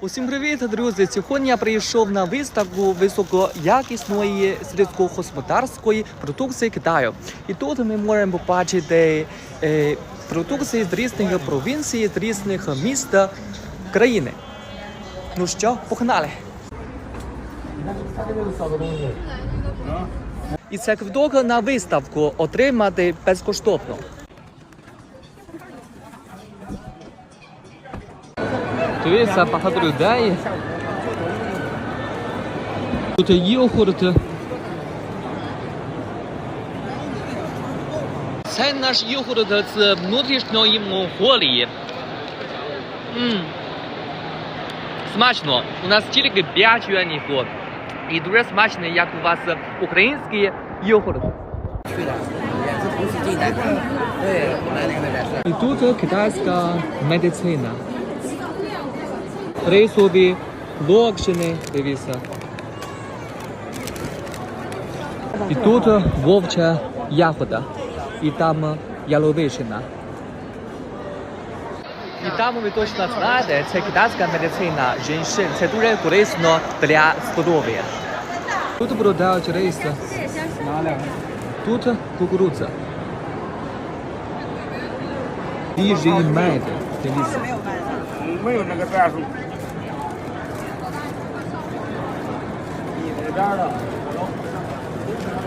Усім привіт, друзі! Сьогодні я прийшов на виставку високоякісної сільськогосподарської продукції Китаю. І тут ми можемо побачити е, продукції з різних провінцій, з різних міст країни. Ну що, погнали! І це квиток на виставку отримати безкоштовно. Дивіться, багато. Тут її. Це наш йогурт з внутрішньої Монголії. Ммм. Смачно. У нас тільки 5 юанів. І дуже смачний, як у вас український йогурт. І тут китайська медицина. Рисові, локшини, дивіться. І тут вовча ягода. І там яловичина. І там ви точно знаєте, це китайська медицина жінчин. Це дуже корисно для здоров'я. Тут продають рис. Тут кукурудза. Їжі і мед. Дивіться.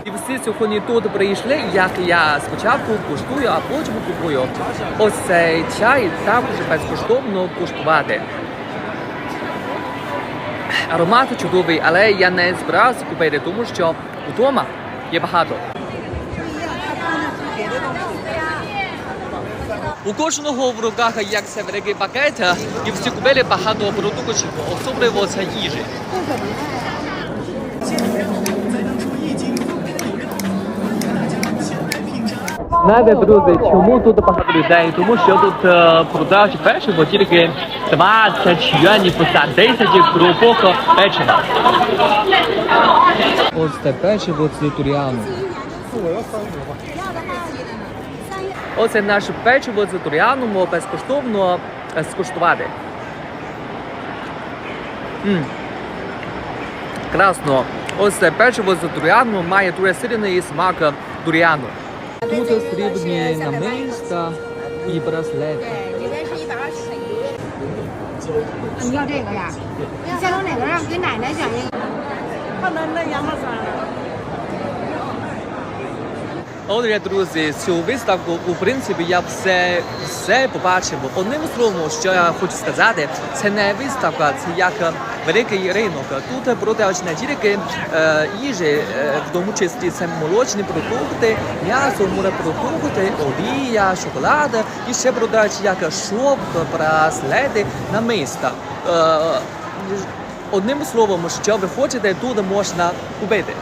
І всі сьогодні тут прийшли, як я спочатку куштую, а потім купую. Ось цей чай також безкоштовно куштувати. Аромат чудовий, але я не збирався купити, тому що вдома є багато. У кожного в руках як це великий пакет, і всі купили багато продуктів, особливо це їжі. Знаєте, друзі, чому тут багато людей? Тому що тут е, продають печиво тільки 20 юанів за 10 крупок печива. Ось це печиво з туріану. Оце наше печиво з туріаном безкоштовно е, скуштувати. М. Красно. Ось це печиво з дуріану має дуже сильний смак дуріану тут срібні намиста і браслети. Отже, друзі, цю виставку у принципі я все все побачив. Одним словом, що я хочу сказати, це не виставка, це як великий ринок. Тут продають не тільки е, їжі, е, в тому числі це молочні продукти, м'ясо, морепродукти, олія, шоколад. І ще продають як шов, браслети, намиста. Е, Одним словом, що ви хочете, тут можна купити.